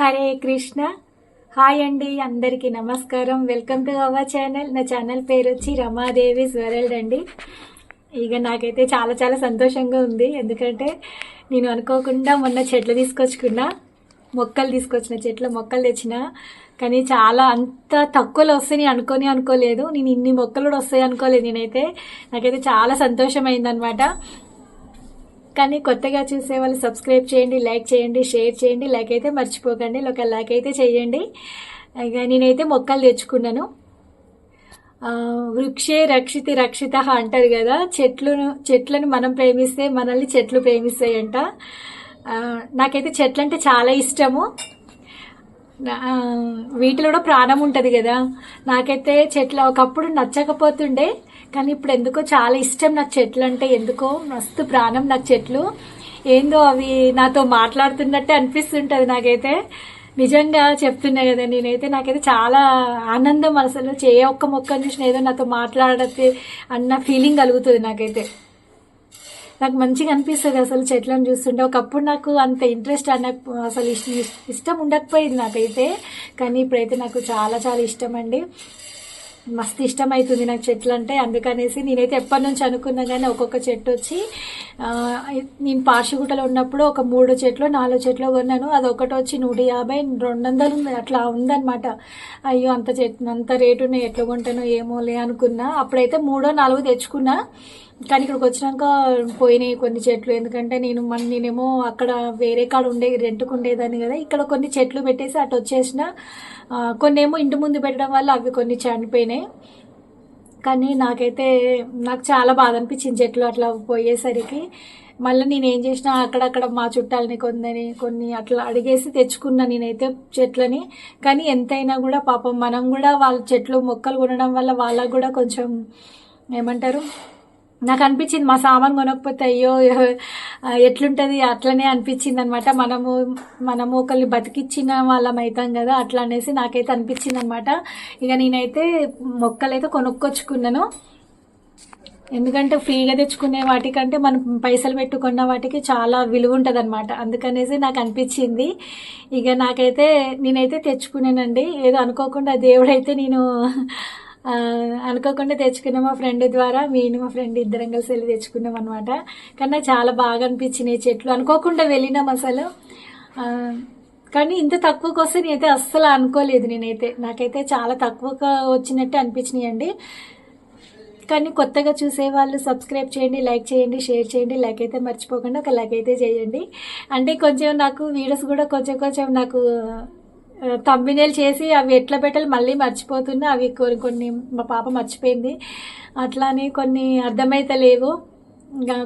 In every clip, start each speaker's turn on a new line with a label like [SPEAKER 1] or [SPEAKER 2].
[SPEAKER 1] Hare Krishna. Hi అండి అందరికీ నమస్కారం. వెల్కమ్ టు అవర్ ఛానల్ నా ఛానల్ పేరు వచ్చి రమాదేవిస్ వరల్డ్ అండి. ఇక నాకైతే చాలా చాలా సంతోషంగా ఉంది. ఎందుకంటే నేను అనుకోకుండా మొన్న చెట్లు తీసుకొచ్చుకున్నా మొక్కలు తీసుకొచ్చిన చెట్ల మొక్కలు తెచ్చిన. కానీ చాలా అంత తక్కువలో వస్తాయి అనుకొని అనుకోలేదు. నేను ఇన్ని మొక్కలు కూడా వస్తాయి అనుకోలేదు నేనైతే. నాకైతే చాలా సంతోషమైందనమాట కానీ కొత్తగా చూసే వాళ్ళు సబ్స్క్రైబ్ చేయండి లైక్ చేయండి షేర్ చేయండి లైక్ అయితే మర్చిపోకండి ఒక లైక్ అయితే చేయండి. ఇక నేనైతే మొక్కలు తెచ్చుకున్నాను. వృక్షే రక్షితి రక్షిత అంటారు కదా చెట్లను చెట్లను మనం ప్రేమిస్తే మనల్ని చెట్లు ప్రేమిస్తాయంట. నాకైతే చెట్లు అంటే చాలా ఇష్టము. నా- వీటిలో కూడా ప్రాణం ఉంటుంది కదా. నాకైతే చెట్లు ఒకప్పుడు నచ్చకపోతుండే కానీ ఇప్పుడు ఎందుకో చాలా ఇష్టం నాకు చెట్లు అంటే ఎందుకో మస్తు ప్రాణం నాకు చెట్లు. ఏందో అవి నాతో మాట్లాడుతున్నట్టే అనిపిస్తుంటది నాకైతే. నిజంగా చెప్తున్నా కదా నేనైతే నాకైతే చాలా ఆనందం అసలు. చే ఒక్క మొక్క చూసిన ఏదో నాతో మాట్లాడతే అన్న ఫీలింగ్ కలుగుతుంది నాకైతే. నాకు మంచిగా అనిపిస్తుంది అసలు చెట్లను చూస్తుంటే. ఒకప్పుడు నాకు అంత ఇంట్రెస్ట్ అన్న అసలు ఇష్టం ఉండకపోయేది నాకైతే. కానీ ఇప్పుడైతే నాకు చాలా చాలా ఇష్టం అండి. మస్తు ఇష్టం అవుతుంది నాకు చెట్లు అంటే అందుకనేసి నేనైతే ఎప్పటి నుంచి అనుకున్నా కానీ ఒక్కొక్క చెట్టు వచ్చి నేను పార్షిగుట్టలో ఉన్నప్పుడు ఒక మూడు చెట్లు నాలుగు చెట్లు కొన్నాను. అది ఒకటి వచ్చి నూట యాభై రెండు వందలు ఉంది. అట్లా ఉందన్నమాట. అయ్యో అంత చెట్ అంత రేటు ఉన్నాయి. ఎట్లా కొంటానో ఏమోలే అనుకున్నా. అప్పుడైతే మూడో నాలుగు తెచ్చుకున్నా. కానీ ఇక్కడికి వచ్చినాక పోయినాయి కొన్ని చెట్లు. ఎందుకంటే నేను మన నేనేమో అక్కడ వేరే కాడ ఉండే రెంట్కు ఉండేదాన్ని కదా. ఇక్కడ కొన్ని చెట్లు పెట్టేసి అటు వచ్చేసిన. కొన్ని ఏమో ఇంటి ముందు పెట్టడం వల్ల అవి కొన్ని చనిపోయినాయి. కానీ నాకైతే నాకు చాలా బాధ అనిపించింది చెట్లు అట్లా పోయేసరికి. మళ్ళీ నేను ఏం చేసిన అక్కడక్కడ మా చుట్టాలని కొందని కొన్ని అట్లా అడిగేసి తెచ్చుకున్నా నేనైతే చెట్లని. కానీ ఎంతైనా కూడా పాపం మనం కూడా వాళ్ళ చెట్లు మొక్కలు కొనడం వల్ల వాళ్ళకు కూడా కొంచెం ఏమంటారు నాకు అనిపించింది మా సామాన్ కొనకపోతే అయ్యో ఎట్లుంటుంది? అట్లనే అనిపించింది అనమాట మనము మనము ఒకరిని బతికిచ్చిన వాళ్ళం అవుతాం కదా అట్లా అనేసి నాకైతే అనిపించింది అనమాట ఇక నేనైతే మొక్కలైతే కొనుక్కొచ్చుకున్నాను. ఎందుకంటే ఫ్రీగా తెచ్చుకునే వాటికంటే మనం పైసలు పెట్టుకున్న వాటికి చాలా విలువ ఉంటుంది అనమాట అందుకనేసి నాకు అనిపించింది ఇక నాకైతే నేనైతే తెచ్చుకున్నానండి ఏదో అనుకోకుండా దేవుడైతే నేను అనుకోకుండా తెచ్చుకున్న మా ఫ్రెండ్ ద్వారా నేను మా ఫ్రెండ్ ఇద్దరం కలిసి వెళ్ళి తెచ్చుకున్నాం అనమాట కానీ నాకు చాలా బాగా అనిపించినాయి చెట్లు. అనుకోకుండా వెళ్ళినాం అసలు. కానీ ఇంత తక్కువకి వస్తే నేనైతే అస్సలు అనుకోలేదు నేనైతే. నాకైతే చాలా తక్కువగా వచ్చినట్టు అనిపించినాయండి. కానీ కొత్తగా చూసే వాళ్ళు సబ్స్క్రైబ్ చేయండి లైక్ చేయండి షేర్ చేయండి. లైక్ అయితే మర్చిపోకుండా ఒక లైక్ అయితే చేయండి. అంటే కొంచెం నాకు వీడియోస్ కూడా కొంచెం కొంచెం నాకు తమ్మినేలు చేసి అవి ఎట్లా పెట్టాలి మళ్ళీ మర్చిపోతున్నా. అవి కొన్ని కొన్ని మా పాప మర్చిపోయింది. అట్లా అని కొన్ని అర్థమైతలేవు. ఇంకా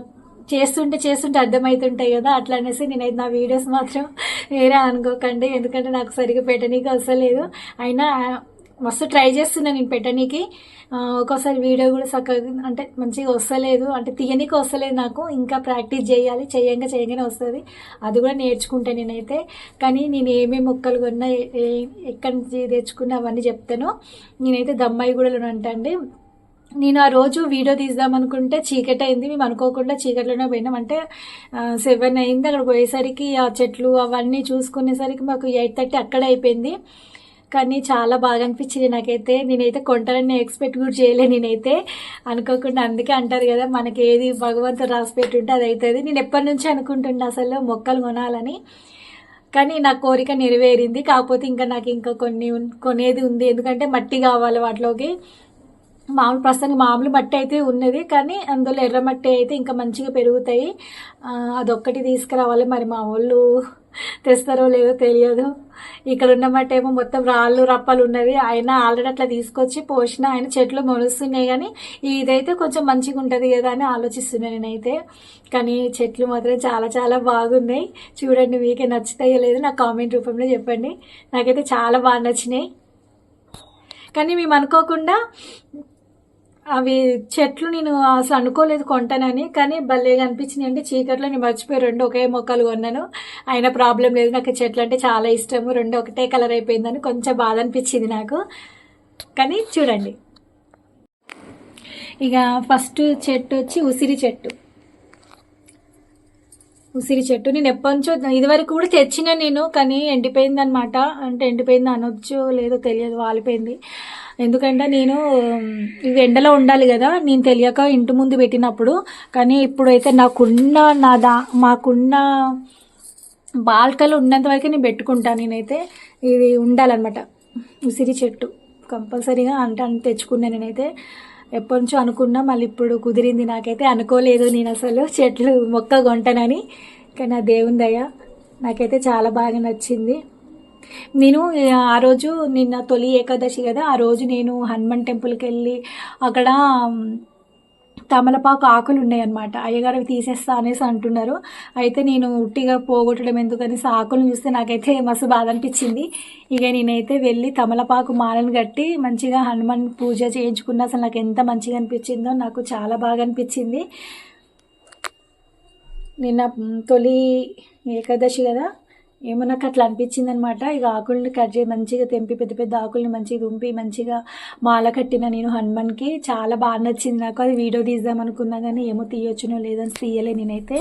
[SPEAKER 1] చేస్తుంటే చేస్తుంటే అర్థమవుతుంటాయి కదా. అట్లా అనేసి నేనైతే నా వీడియోస్ మాత్రం వేరే అనుకోకండి. ఎందుకంటే నాకు సరిగ్గా పెట్టనీకి వస్తలేదు అయినా మస్తు ట్రై చేస్తున్నా నేను పెట్టనీకి. ఒక్కోసారి వీడియో కూడా చక్కగా అంటే మంచిగా వస్తలేదు. అంటే తీయనికి వస్తలేదు నాకు. ఇంకా ప్రాక్టీస్ చేయాలి. చేయంగా చేయంగానే వస్తుంది. అది కూడా నేర్చుకుంటా నేనైతే. కానీ నేను ఏమేమి మొక్కలు కొన్నా ఏ- ఎక్కడి నుంచి తెచ్చుకున్నా అవన్నీ చెప్తాను. నేనైతే దమ్మాయి కూడా అంటండి నేను ఆ రోజు వీడియో తీద్దాం అనుకుంటే చీకటి అయింది మేము అనుకోకుండా చీకట్లోనే పోయినాం. అంటే సెవెన్ అయింది. అక్కడ పోయేసరికి ఆ చెట్లు అవన్నీ చూసుకునేసరికి మాకు ఎయిట్ థర్టీ అక్కడే అయిపోయింది. కానీ చాలా బాగా అనిపించింది నాకైతే. నేనైతే కొంటానని ఎక్స్పెక్ట్ కూడా చేయలే నేనైతే. అనుకోకుండా అందుకే అంటారు కదా మనకి ఏది భగవంతుడు రాసి పెట్టుంటే అది అవుతుంది నేను ఎప్పటి నుంచి అనుకుంటుండే అసలు మొక్కలు కొనాలని. కానీ నా కోరిక నెరవేరింది. కాకపోతే ఇంకా నాకు ఇంకా కొన్ని కొనేది ఉంది. ఎందుకంటే మట్టి కావాలి వాటిలోకి. మామూలు ప్రస్తుతానికి మామూలు మట్టి అయితే ఉన్నది. కానీ అందులో ఎర్ర మట్టి అయితే ఇంకా మంచిగా పెరుగుతాయి. అదొక్కటి తీసుకురావాలి. మరి మా వాళ్ళు తెస్తారో లేదో తెలియదు. ఇక్కడ ఉన్న ఏమో మొత్తం రాళ్ళు రప్పలు ఉన్నవి. ఆయన ఆల్రెడీ అట్లా తీసుకొచ్చి పోసిన ఆయన చెట్లు మొలుస్తున్నాయి కానీ ఇదైతే కొంచెం మంచిగా ఉంటుంది కదా అని ఆలోచిస్తున్నాను నేనైతే. కానీ చెట్లు మాత్రం చాలా చాలా బాగున్నాయి. చూడండి మీకే నచ్చుతాయో లేదో నాకు కామెంట్ రూపంలో చెప్పండి. నాకైతే చాలా బాగా నచ్చినాయి. కానీ మేము అనుకోకుండా అవి చెట్లు నేను అసలు అనుకోలేదు కొంటానని కానీ భలేగా అనిపించినాయి. అంటే చీకట్లో నేను మర్చిపోయి రెండు ఒకే మొక్కలు కొన్నాను. అయినా ప్రాబ్లం లేదు. నాకు చెట్లు అంటే చాలా ఇష్టము. రెండు ఒకటే కలర్ అయిపోయిందని కొంచెం బాధ అనిపించింది నాకు. కానీ చూడండి. ఇక ఫస్ట్ చెట్టు వచ్చి ఉసిరి చెట్టు. ఉసిరి చెట్టు. నేను ఎప్పటినుంచో ఇదివరకు కూడా తెచ్చిన నేను కానీ ఎండిపోయింది అనమాట అంటే ఎండిపోయింది అనొచ్చు లేదో తెలియదు వాలిపోయింది. ఎందుకంటే నేను ఇవి ఎండలో ఉండాలి కదా నేను తెలియక ఇంటి ముందు పెట్టినప్పుడు. కానీ ఇప్పుడైతే నాకున్న నా దా మాకున్న బాల్కలు ఉన్నంత వరకు నేను పెట్టుకుంటాను నేనైతే. ఇది ఉండాలన్నమాట. ఉసిరి చెట్టు. కంపల్సరీగా అంటే అని తెచ్చుకున్నాను నేనైతే. ఎప్పటి నుంచో అనుకున్నా మళ్ళీ ఇప్పుడు కుదిరింది నాకైతే అనుకోలేదు నేను అసలు చెట్లు మొక్క కొంటానని. కానీ ఆ దేవుని దయ నాకైతే చాలా బాగా నచ్చింది. నేను ఆ రోజు నిన్న తొలి ఏకాదశి కదా ఆ రోజు నేను హనుమాన్ టెంపుల్కి వెళ్ళి అక్కడ తమలపాకు ఆకులు ఉన్నాయి అనమాట అయ్యగారు అవి తీసేస్తా అనేసి అంటున్నారు. అయితే నేను ఉట్టిగా పోగొట్టడం ఎందుకనేసి ఆకులను చూస్తే నాకైతే మస్తు బాధ అనిపించింది. ఇక నేనైతే వెళ్ళి తమలపాకు మాలను కట్టి మంచిగా హనుమాన్ పూజ చేయించుకున్న. అసలు నాకు ఎంత మంచిగా అనిపించిందో నాకు చాలా బాగా అనిపించింది. నిన్న తొలి ఏకాదశి కదా? ఏమో నాకు అట్లా అనిపించింది అనమాట ఇక ఆకుల్ని కట్ చేసి మంచిగా తెంపి పెద్ద పెద్ద ఆకుల్ని మంచిగా దుంపి మంచిగా మాల కట్టిన నేను హనుమాన్కి. చాలా బాగా నచ్చింది నాకు. అది వీడియో తీద్దాం అనుకున్నా కానీ ఏమో తీయొచ్చునో లేదని తీయలే నేనైతే.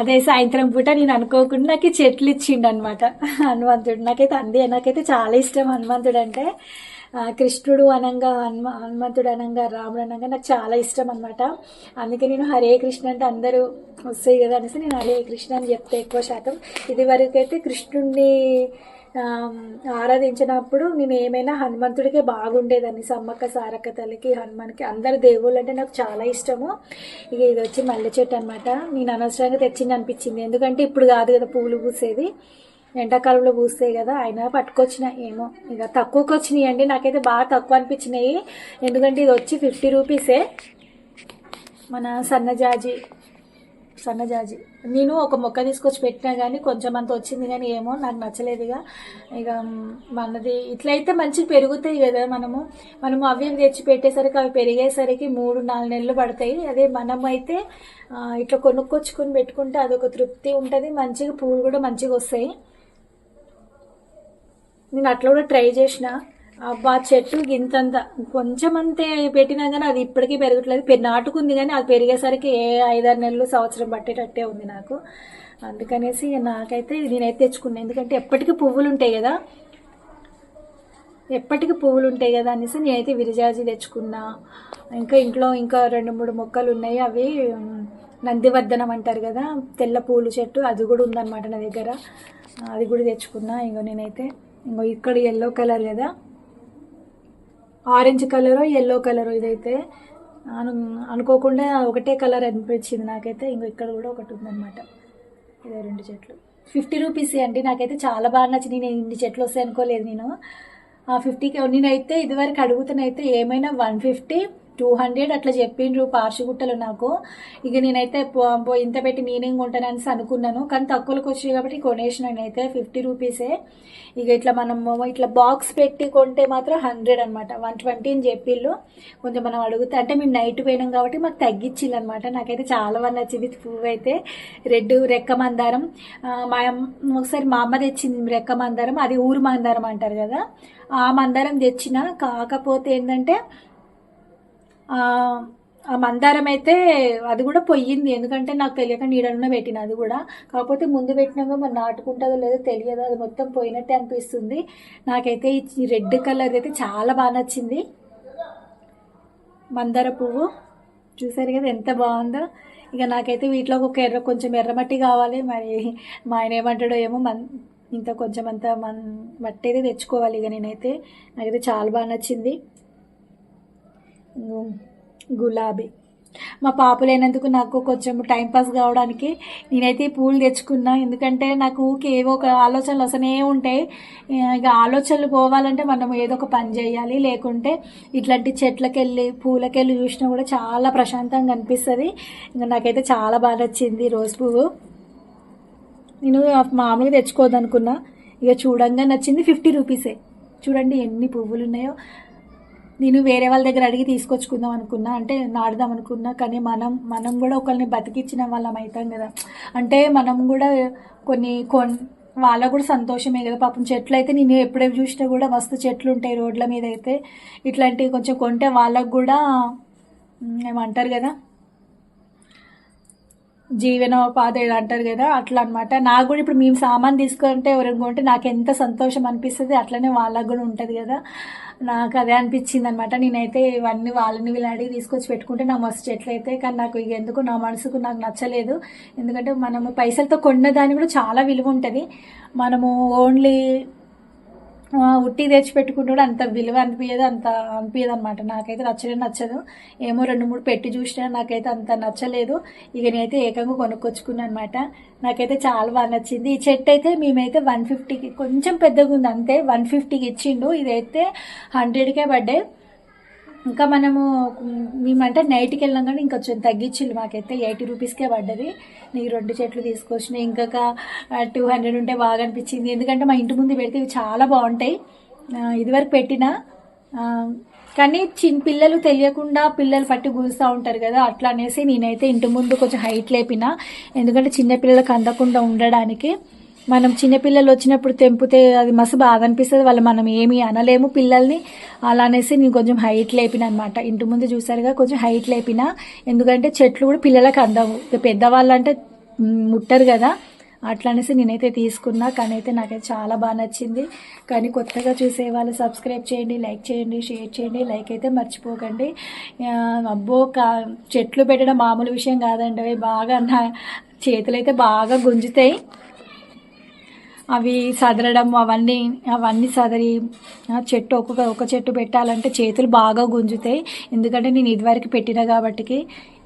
[SPEAKER 1] అదే సాయంత్రం పూట నేను అనుకోకుండా నాకు చెట్లు ఇచ్చిండు అనమాట హనుమంతుడు. నాకైతే అందే నాకైతే చాలా ఇష్టం హనుమంతుడు అంటే. కృష్ణుడు అనంగా హనుమ హనుమంతుడు అనంగా రాముడు అనంగా నాకు చాలా ఇష్టం అనమాట అందుకే నేను హరే కృష్ణ అంటే అందరూ వస్తాయి కదా అనేసి నేను హరే కృష్ణ అని చెప్తే ఎక్కువ శాతం. ఇది వరకు అయితే కృష్ణుడిని ఆరాధించినప్పుడు నేను ఏమైనా హనుమంతుడికే బాగుండేదని సమ్మక్క సారక్క తల్లికి హనుమాన్కి అందరు దేవుళ్ళు అంటే నాకు చాలా ఇష్టము. ఇక ఇది వచ్చి మల్లె చెట్టు అనమాట నేను అనవసరంగా తెచ్చింది అనిపించింది. ఎందుకంటే ఇప్పుడు కాదు కదా పూలు పూసేది ఎండాకాలంలో పూస్తాయి కదా అయినా పట్టుకొచ్చిన ఏమో. ఇక తక్కువకి వచ్చినాయి అండి నాకైతే బాగా తక్కువ అనిపించినాయి. ఎందుకంటే ఇది వచ్చి ఫిఫ్టీ రూపీసే. మన సన్నజాజి సన్నజాజి నేను ఒక మొక్క తీసుకొచ్చి పెట్టినా కానీ కొంచెం అంత వచ్చింది కానీ ఏమో నాకు నచ్చలేదుగా ఇక. మనది ఇట్లయితే మంచిగా పెరుగుతాయి కదా మనము. మనము అవి తెచ్చి పెట్టేసరికి అవి పెరిగేసరికి మూడు నాలుగు నెలలు పడతాయి. అదే మనం అయితే ఇట్లా కొనుక్కొచ్చుకొని పెట్టుకుంటే అదొక తృప్తి ఉంటుంది. మంచిగా పూలు కూడా మంచిగా వస్తాయి. నేను అట్లా కూడా ట్రై చేసిన. అబ్బా చెట్టు ఇంతంత కొంచెం అంతే పెట్టినా కానీ అది ఇప్పటికీ పెరగట్లేదు నాటుకుంది కానీ అది పెరిగేసరికి ఏ ఐదారు నెలలు సంవత్సరం పట్టేటట్టే ఉంది నాకు. అందుకనేసి నాకైతే నేనైతే తెచ్చుకున్నాను ఎందుకంటే ఎప్పటికీ పువ్వులు ఉంటాయి కదా. ఎప్పటికీ పువ్వులు ఉంటాయి కదా అనేసి నేనైతే విరిజాజి తెచ్చుకున్నా. ఇంకా ఇంట్లో ఇంకా రెండు మూడు మొక్కలు ఉన్నాయి. అవి నందివర్ధనం అంటారు కదా. తెల్ల పూలు చెట్టు అది కూడా ఉందన్నమాట నా దగ్గర. అది కూడా తెచ్చుకున్నా. ఇంకో నేనైతే ఇంకో ఇక్కడ ఎల్లో కలర్ కదా. ఆరెంజ్ కలరు ఎల్లో కలరు ఇదైతే. అను అనుకోకుండా ఒకటే కలర్ అనిపించింది నాకైతే. ఇంకో ఇక్కడ కూడా ఒకటి ఉందన్నమాట. ఇదే రెండు చెట్లు. ఫిఫ్టీ రూపీస్ అండి. నాకైతే చాలా బాగా నచ్చింది నేను ఇన్ని చెట్లు వస్తాయి అనుకోలేదు నేను. ఆ ఫిఫ్టీకి నేనైతే ఇదివరకు అడుగుతానైతే ఏమైనా వన్ ఫిఫ్టీ టూ హండ్రెడ్ అట్లా చెప్పిండ్రు పార్షిగుట్టలు నాకు. ఇక నేనైతే పో- పో ఇంత పెట్టి నేనేం కొంటానని అనుకున్నాను. కానీ తక్కువలోకి వచ్చాయి కాబట్టి కొనేసిన నేనైతే ఫిఫ్టీ రూపీసే. ఇక ఇట్లా మనం ఇట్లా బాక్స్ పెట్టి కొంటే మాత్రం హండ్రెడ్ అనమాట వన్ ట్వంటీ అని చెప్పిళ్ళు. కొంచెం మనం అడుగుతే అంటే మేము నైట్ పోయినాం కాబట్టి మాకు తగ్గించిల్లు అనమాట నాకైతే చాలా బాగా నచ్చింది పువ్వు అయితే. రెడ్ రెక్క మందారం. మా ఒకసారి మా అమ్మ తెచ్చింది రెక్క మందారం. అది ఊరు మందారం అంటారు కదా. ఆ మందారం తెచ్చిన కాకపోతే ఏంటంటే ఆ మందారం అయితే అది కూడా పొయ్యింది. ఎందుకంటే నాకు తెలియక నీడన్న పెట్టిన అది కూడా. కాకపోతే ముందు పెట్టినాక మరి నాటుకుంటుందో లేదో తెలియదు. అది మొత్తం పోయినట్టే అనిపిస్తుంది. నాకైతే ఈ రెడ్ కలర్ అయితే చాలా బాగా నచ్చింది. మందార పువ్వు. చూసారు కదా ఎంత బాగుందో. ఇక నాకైతే వీటిలో ఒక ఎర్ర కొంచెం ఎర్రమట్టి కావాలి. మరి మా ఆయన ఏమంటాడో ఏమో మన్ ఇంత కొంచెం అంత మన్ మట్టి అయితే తెచ్చుకోవాలి ఇక నేనైతే. నాకైతే చాలా బాగా నచ్చింది. గులాబీ. మా పాప లేనందుకు నాకు కొంచెం టైం పాస్ కావడానికి నేనైతే ఈ పూలు తెచ్చుకున్నా. ఎందుకంటే నాకు ఏవో ఒక ఆలోచనలు వస్తూనే ఉంటాయి. ఇక ఆలోచనలు పోవాలంటే మనం ఏదో ఒక పని చేయాలి. లేకుంటే ఇట్లాంటి చెట్లకెళ్ళి పూలకెళ్ళి చూసినా కూడా చాలా ప్రశాంతంగా అనిపిస్తుంది. ఇంకా నాకైతే చాలా బాగా నచ్చింది రోజ్ పువ్వు. నేను మామూలుగా తెచ్చుకోవద్దనుకున్నా ఇక చూడంగా నచ్చింది ఫిఫ్టీ రూపీసే. చూడండి ఎన్ని పువ్వులు ఉన్నాయో నేను వేరే వాళ్ళ దగ్గర అడిగి తీసుకొచ్చుకుందాం అనుకున్నా. అంటే నాటుదాం అనుకున్నా కానీ మనం మనం కూడా ఒకరిని బతికిచ్చిన వాళ్ళం అవుతాం కదా. అంటే మనం కూడా కొన్ని కొన్ వాళ్ళకు కూడా సంతోషమే కదా. పాపం చెట్లు అయితే నేను ఎప్పుడే చూసినా కూడా మస్తు చెట్లు ఉంటాయి రోడ్ల మీద అయితే. ఇట్లాంటివి కొంచెం కొంటే వాళ్ళకు కూడా ఏమంటారు కదా. జీవనోపాధి అంటారు కదా అట్లా అనమాట నాకు కూడా ఇప్పుడు మేము సామాన్ తీసుకుంటే ఎవరైనా కొంటే నాకు ఎంత సంతోషం అనిపిస్తుంది అట్లనే వాళ్ళకు కూడా ఉంటుంది కదా. నాకు అదే అనిపించింది అనమాట నేనైతే ఇవన్నీ వాళ్ళని వీళ్ళు అడిగి తీసుకొచ్చి పెట్టుకుంటే నా మస్తు చెట్లు అయితే కానీ నాకు ఇక ఎందుకు నా మనసుకు నాకు నచ్చలేదు. ఎందుకంటే మనము పైసలతో కొన్న దాని కూడా చాలా విలువ ఉంటుంది. మనము ఓన్లీ ఉట్టి తెచ్చి పెట్టుకుంటే కూడా అంత విలువ అనిపించదు అంత అనిపించదు అనమాట నాకైతే నచ్చలే నచ్చదు. ఏమో రెండు మూడు పెట్టి చూసినా నాకైతే అంత నచ్చలేదు. ఇక నేనైతే ఏకంగా కొనుక్కొచ్చుకున్నాను అనమాట నాకైతే చాలా బాగా నచ్చింది. ఈ చెట్టు అయితే మేమైతే వన్ ఫిఫ్టీకి కొంచెం పెద్దగా ఉంది అంతే వన్ ఫిఫ్టీకి ఇచ్చిండు. ఇదైతే హండ్రెడ్కే పడ్డాయి. ఇంకా మనము మేమంటే నైట్కి వెళ్ళాం కానీ ఇంకా కొంచెం తగ్గించిండు మాకైతే ఎయిటీ రూపీస్కే పడ్డది. నీకు రెండు చెట్లు తీసుకొచ్చినాయి ఇంకా టూ హండ్రెడ్ ఉంటే బాగా అనిపించింది. ఎందుకంటే మా ఇంటి ముందు పెడితే ఇవి చాలా బాగుంటాయి. ఇదివరకు పెట్టిన కానీ చిన్న పిల్లలు తెలియకుండా పిల్లలు పట్టి గురుస్తూ ఉంటారు కదా అట్లా అనేసి నేనైతే ఇంటి ముందు కొంచెం హైట్ లేపిన. ఎందుకంటే చిన్న పిల్లలకు అందకుండా ఉండడానికి. మనం చిన్నపిల్లలు వచ్చినప్పుడు తెంపితే అది మస్తు బాధ అనిపిస్తుంది. వాళ్ళు మనం ఏమి అనలేము పిల్లల్ని. అలా అనేసి నేను కొంచెం హైట్ లేపిన అనమాట ఇంటి ముందు చూసారుగా కొంచెం హైట్ లేపిన. ఎందుకంటే చెట్లు కూడా పిల్లలకు అందవు. పెద్దవాళ్ళు అంటే ముట్టరు కదా. అట్లా అనేసి నేనైతే తీసుకున్నా. కానీ అయితే నాకైతే చాలా బాగా నచ్చింది. కానీ కొత్తగా చూసే వాళ్ళు సబ్స్క్రైబ్ చేయండి లైక్ చేయండి షేర్ చేయండి. లైక్ అయితే మర్చిపోకండి. అబ్బో కా చెట్లు పెట్టడం మామూలు విషయం కాదండి. అవి బాగా నా చేతులు అయితే బాగా గుంజుతాయి. అవి సదరడం అవన్నీ అవన్నీ సదరి చెట్టు ఒక్కొక్క ఒక చెట్టు పెట్టాలంటే చేతులు బాగా గుంజుతాయి. ఎందుకంటే నేను ఇదివరకు పెట్టిన కాబట్టికి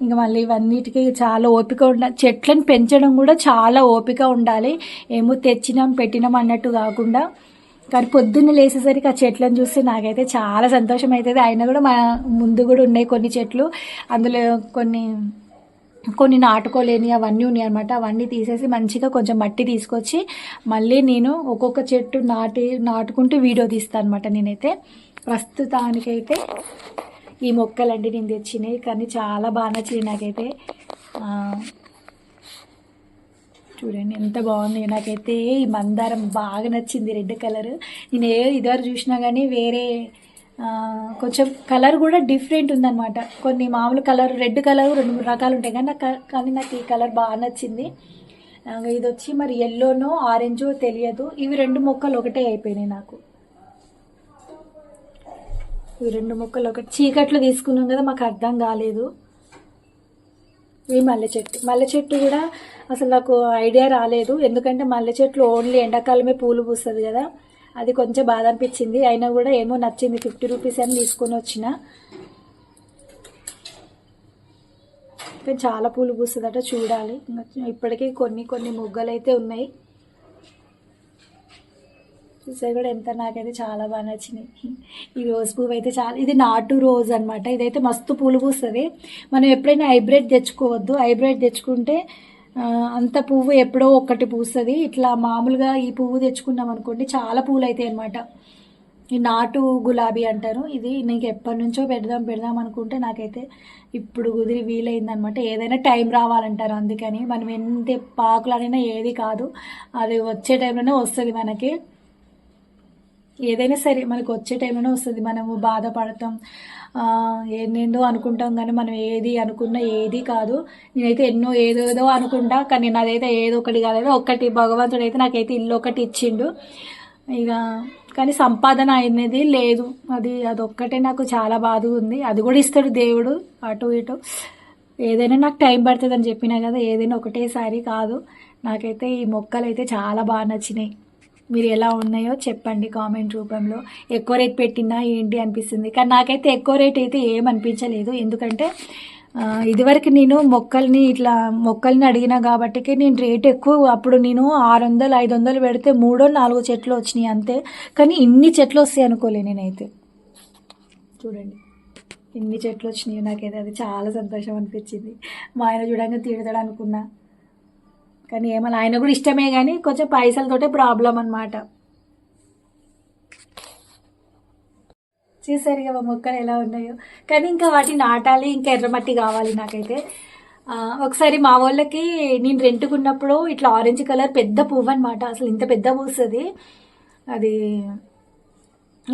[SPEAKER 1] ఇంకా మళ్ళీ ఇవన్నిటికీ చాలా ఓపిక ఉండాలి చెట్లను పెంచడం కూడా చాలా ఓపిక ఉండాలి. ఏమో తెచ్చినాం పెట్టినాం అన్నట్టు కాకుండా. కానీ పొద్దున్న లేసేసరికి ఆ చెట్లను చూస్తే నాకైతే చాలా సంతోషం అవుతుంది అయినా కూడా మా ముందు కూడా ఉన్నాయి కొన్ని చెట్లు. అందులో కొన్ని కొన్ని నాటుకోలేని అవన్నీ ఉన్నాయి అనమాట అవన్నీ తీసేసి మంచిగా కొంచెం మట్టి తీసుకొచ్చి మళ్ళీ నేను ఒక్కొక్క చెట్టు నాటి నాటుకుంటూ వీడియో తీస్తాను అనమాట నేనైతే. ప్రస్తుతానికైతే ఈ మొక్కలండి నేను తెచ్చినాయి. కానీ చాలా బాగా నచ్చింది నాకైతే. చూడండి ఎంత బాగుంది. నాకైతే ఈ మందారం బాగా నచ్చింది రెడ్ కలర్. నేను ఏ ఇదివరకు చూసినా కానీ వేరే కొంచెం కలర్ కూడా డిఫరెంట్ ఉందన్నమాట. కొన్ని మామూలు కలర్ రెడ్ కలర్ రెండు మూడు రకాలు ఉంటాయి కానీ నాకు కానీ నాకు ఈ కలర్ బాగా నచ్చింది. ఇది వచ్చి మరి ఎల్లోనో ఆరెంజో తెలియదు. ఇవి రెండు మొక్కలు ఒకటే అయిపోయినాయి నాకు. ఇవి రెండు మొక్కలు ఒకటి. చీకట్లో తీసుకున్నాం కదా మాకు అర్థం కాలేదు. ఈ మల్లె చెట్టు. మల్లె చెట్టు కూడా అసలు నాకు ఐడియా రాలేదు. ఎందుకంటే మల్లె చెట్లు ఓన్లీ ఎండాకాలమే పూలు పూస్తుంది కదా. అది కొంచెం బాధ అనిపించింది అయినా కూడా ఏమో నచ్చింది. ఫిఫ్టీ రూపీస్ అని తీసుకొని వచ్చిన. చాలా పూలు పూస్తుందట చూడాలి. ఇప్పటికీ కొన్ని కొన్ని మొగ్గలు అయితే ఉన్నాయి. చూసే కూడా ఎంత నాకైతే చాలా బాగా నచ్చినాయి. ఈ రోజ్ పువ్వు అయితే చాలా ఇది నాటు రోజ్ అనమాట ఇదైతే మస్తు పూలు పూస్తుంది. మనం ఎప్పుడైనా హైబ్రిడ్ తెచ్చుకోవద్దు. హైబ్రిడ్ తెచ్చుకుంటే అంత పువ్వు ఎప్పుడో ఒక్కటి పూస్తుంది. ఇట్లా మామూలుగా ఈ పువ్వు తెచ్చుకున్నాం అనుకోండి చాలా పూలు అవుతాయి అనమాట ఈ నాటు గులాబీ అంటారు. ఇది నీకు ఎప్పటి నుంచో పెడదాం పెడదాం అనుకుంటే నాకైతే ఇప్పుడు కుదిరి వీలైందనమాట ఏదైనా టైం రావాలంటారు అందుకని. మనం ఎంత పాకులనైనా ఏది కాదు. అది వచ్చే టైంలోనే వస్తుంది మనకి. ఏదైనా సరే మనకు వచ్చే టైంలోనే వస్తుంది. మనము బాధపడతాం. ఏందేందో అనుకుంటాం కానీ మనం ఏది అనుకున్న ఏది కాదు. నేనైతే ఎన్నో ఏదేదో అనుకుంటా కానీ నాదైతే ఏదో ఒకటి కాదు ఒక్కటి భగవంతుడు అయితే నాకైతే ఇల్లు ఒకటి ఇచ్చిండు. ఇక కానీ సంపాదన అనేది లేదు. అది అదొక్కటే నాకు చాలా బాధ ఉంది. అది కూడా ఇస్తాడు దేవుడు అటు ఇటు. ఏదైనా నాకు టైం పడుతుంది అని చెప్పినా కదా ఏదైనా ఒకటేసారి కాదు. నాకైతే ఈ మొక్కలు అయితే చాలా బాగా నచ్చినాయి. మీరు ఎలా ఉన్నాయో చెప్పండి కామెంట్ రూపంలో. ఎక్కువ రేట్ పెట్టినా ఏంటి అనిపిస్తుంది? కానీ నాకైతే ఎక్కువ రేట్ అయితే ఏం అనిపించలేదు. ఎందుకంటే ఇదివరకు నేను మొక్కల్ని ఇట్లా మొక్కల్ని అడిగినా కాబట్టికి నేను రేట్ ఎక్కువ అప్పుడు నేను ఆరు వందలు ఐదు వందలు పెడితే మూడో నాలుగో చెట్లు వచ్చినాయి అంతే. కానీ ఇన్ని చెట్లు వస్తాయి అనుకోలే నేనైతే. చూడండి. ఇన్ని చెట్లు వచ్చినాయి నాకైతే అది చాలా సంతోషం అనిపించింది. మా ఆయన చూడంగా తిడతాడు అనుకున్నా. కానీ ఏమన్నా ఆయన కూడా ఇష్టమే కానీ కొంచెం పైసలతోటే ప్రాబ్లం అనమాట చూసారు ఇక మొక్కలు ఎలా ఉన్నాయో. కానీ ఇంకా వాటిని నాటాలి ఇంకా ఎర్రమట్టి కావాలి నాకైతే. ఒకసారి మా వాళ్ళకి నేను రెంట్కున్నప్పుడు ఇట్లా ఆరెంజ్ కలర్ పెద్ద పువ్వు అనమాట అసలు ఇంత పెద్ద పూస్తుంది అది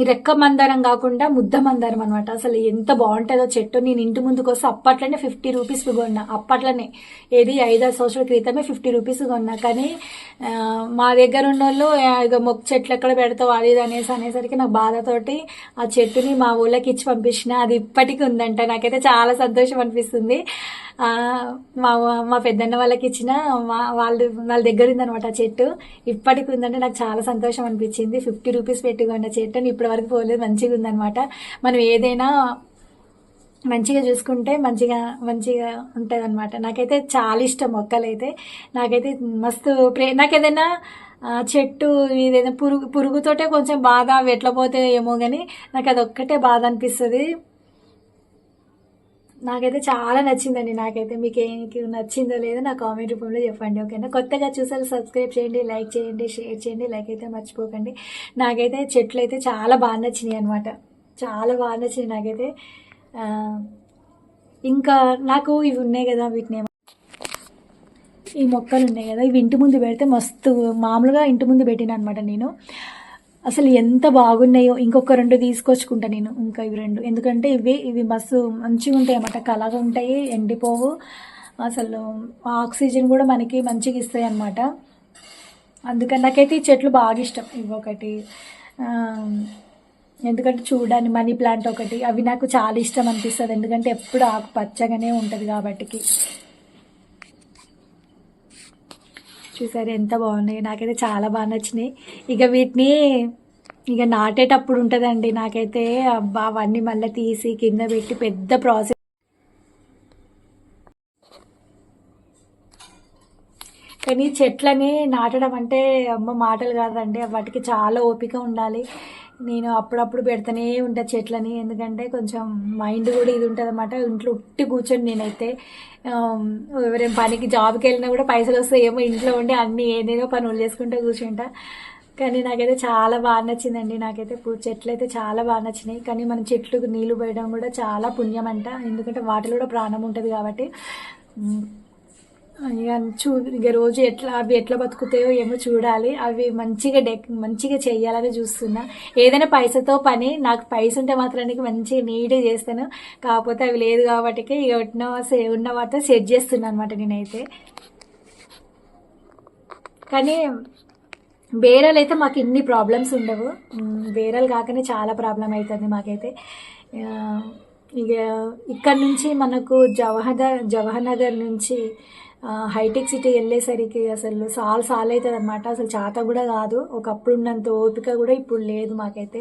[SPEAKER 1] రెక్క మందారం కాకుండా ముద్ద మందారం అనమాట అసలు ఎంత బాగుంటుందో చెట్టు. నేను ఇంటి ముందుకు వస్తే అప్పట్లోనే ఫిఫ్టీ రూపీస్ కొన్నా. అప్పట్లోనే. ఏది ఐదారు సంవత్సరాల క్రితమే ఫిఫ్టీ రూపీస్ కొన్నా. కానీ మా దగ్గర ఉన్న వాళ్ళు ఇక మొక్క చెట్లు ఎక్కడ పెడతావు? అది ఇది అనేసి అనేసరికి నాకు బాధతోటి ఆ చెట్టుని మా ఊళ్ళకి ఇచ్చి పంపించిన. అది ఇప్పటికీ ఉందంట. నాకైతే చాలా సంతోషం అనిపిస్తుంది. మా మా పెద్దన్న వాళ్ళకి ఇచ్చిన మా వాళ్ళు వాళ్ళ దగ్గర ఉందనమాట ఆ చెట్టు. ఇప్పటికి ఉందంటే నాకు చాలా సంతోషం అనిపించింది. ఫిఫ్టీ రూపీస్ పెట్టుకున్న చెట్టుని ఇప్పుడు ఇప్పటి వరకు పోలేదు మంచిగా ఉందనమాట మనం ఏదైనా మంచిగా చూసుకుంటే మంచిగా మంచిగా ఉంటుంది అనమాట నాకైతే చాలా ఇష్టం మొక్కలు అయితే నాకైతే మస్తు ప్రే నాకు ఏదైనా చెట్టు ఏదైనా పురుగు పురుగుతోటే కొంచెం బాధ అవి ఎట్లా పోతే ఏమో కానీ నాకు అది ఒక్కటే బాధ అనిపిస్తుంది. నాకైతే చాలా నచ్చిందండి. నాకైతే మీకు ఏమి నచ్చిందో లేదో నా కామెంట్ రూపంలో చెప్పండి ఓకేనా? కొత్తగా చూసారు సబ్స్క్రైబ్ చేయండి లైక్ చేయండి షేర్ చేయండి లైక్ అయితే మర్చిపోకండి. నాకైతే చెట్లు అయితే చాలా బాగా నచ్చినాయి అనమాట చాలా బాగా నచ్చినాయి నాకైతే. ఇంకా నాకు ఇవి ఉన్నాయి కదా వీటిని ఈ మొక్కలు ఉన్నాయి కదా ఇవి ఇంటి ముందు పెడితే మస్తు మామూలుగా ఇంటి ముందు పెట్టిన అనమాట నేను. అసలు ఎంత బాగున్నాయో ఇంకొక రెండు తీసుకొచ్చుకుంటా నేను ఇంకా ఇవి రెండు. ఎందుకంటే ఇవి ఇవి మస్తు మంచిగా ఉంటాయి అన్నమాట. కలగా ఉంటాయి ఎండిపోవు. అసలు ఆక్సిజన్ కూడా మనకి మంచిగా ఇస్తాయి అన్నమాట. అందుకని నాకైతే ఈ చెట్లు బాగా ఇష్టం. ఇవి ఒకటి. ఎందుకంటే చూడడానికి మనీ ప్లాంట్ ఒకటి. అవి నాకు చాలా ఇష్టం అనిపిస్తుంది. ఎందుకంటే ఎప్పుడు ఆకు పచ్చగానే ఉంటుంది కాబట్టికి. చూసారు ఎంత బాగున్నాయి. నాకైతే చాలా బాగా నచ్చినాయి. ఇక వీటిని ఇక నాటేటప్పుడు ఉంటుందండి. నాకైతే అబ్బా అవన్నీ మళ్ళీ తీసి కింద పెట్టి పెద్ద ప్రాసెస్ కానీ చెట్లని నాటడం అంటే అమ్మ మాటలు కాదండి. వాటికి చాలా ఓపిక ఉండాలి. నేను అప్పుడప్పుడు పెడతానే ఉంటా చెట్లని. ఎందుకంటే కొంచెం మైండ్ కూడా ఇది ఉంటుంది అనమాట ఇంట్లో ఉట్టి కూర్చొని నేనైతే ఆమ్, ఎవరైనా పనికి జాబ్కి వెళ్ళినా కూడా పైసలు వస్తాయేమో ఇంట్లో ఉండి అన్ని ఏదేదో పనులు చేసుకుంటూ కూర్చుంటా. కానీ నాకైతే చాలా బాగా నచ్చిందండి. నాకైతే పూ చెట్లు అయితే చాలా బాగా నచ్చినాయి. కానీ మనం చెట్లకు నీళ్ళు పోయడం కూడా చాలా పుణ్యం అంట ఎందుకంటే వాటిలో కూడా ప్రాణం ఉంటుంది కాబట్టి. ఇక చూ ఇక రోజు ఎట్లా అవి ఎట్లా బతుకుతాయో ఏమో చూడాలి. అవి మంచిగా డెక్ మంచిగా చేయాలని చూస్తున్నా. ఏదైనా పైసతో పని నాకు పైస ఉంటే మాత్రానికి మంచిగా నీట్గా చేస్తాను. కాకపోతే అవి లేదు కాబట్టి ఇక ఉన్న ఉన్న వాటితో సెట్ చేస్తున్నాను అనమాట నేనైతే. కానీ బేరాలు అయితే మాకు ఇన్ని ప్రాబ్లమ్స్ ఉండవు. ఉమ్, బేరాలు కాకనే చాలా ప్రాబ్లం అవుతుంది మాకైతే. ఇక ఇక్కడ నుంచి మనకు జవహర్ జవహర్ నగర్ నుంచి హైటెక్ సిటీ వెళ్ళేసరికి అసలు సాల్ సాల్ అవుతుంది అనమాట అసలు చాత కూడా కాదు. ఒకప్పుడు ఉన్నంత ఓపిక కూడా ఇప్పుడు లేదు మాకైతే.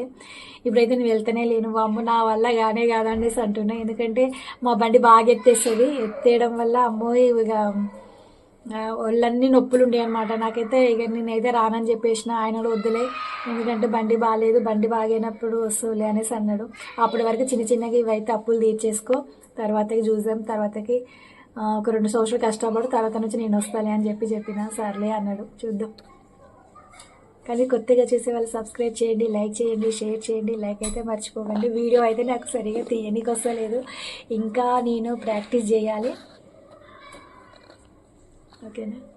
[SPEAKER 1] ఇప్పుడైతే నేను వెళ్తూనే లేను. అమ్మ నా వల్ల కానే కాదనేసి అంటున్నా. ఎందుకంటే మా బండి బాగా ఎత్తేస్తుంది. ఎత్తేయడం వల్ల అమ్మో ఇక ఒళ్ళన్నీ నొప్పులు ఉండే అనమాట నాకైతే ఇక నేనైతే రానని చెప్పేసిన. ఆయన కూడా వద్దులే. ఎందుకంటే బండి బాగాలేదు బండి బాగైనప్పుడు వస్తువులే అనేసి అన్నాడు. అప్పటి వరకు చిన్న చిన్నగా ఇవైతే అప్పులు తీర్చేసుకో. తర్వాతకి చూసాం తర్వాతకి ఒక రెండు సంవత్సరాలు కష్టపడు తర్వాత నుంచి నేను వస్తాలే అని చెప్పి చెప్పిన సర్లే అన్నాడు. చూద్దాం. కానీ కొత్తగా చేసే వాళ్ళు సబ్స్క్రైబ్ చేయండి లైక్ చేయండి షేర్ చేయండి లైక్ అయితే మర్చిపోకండి. వీడియో అయితే నాకు సరిగా తీయనికి వస్తలేదు. ఇంకా నేను ప్రాక్టీస్ చేయాలి. ఓకేనా?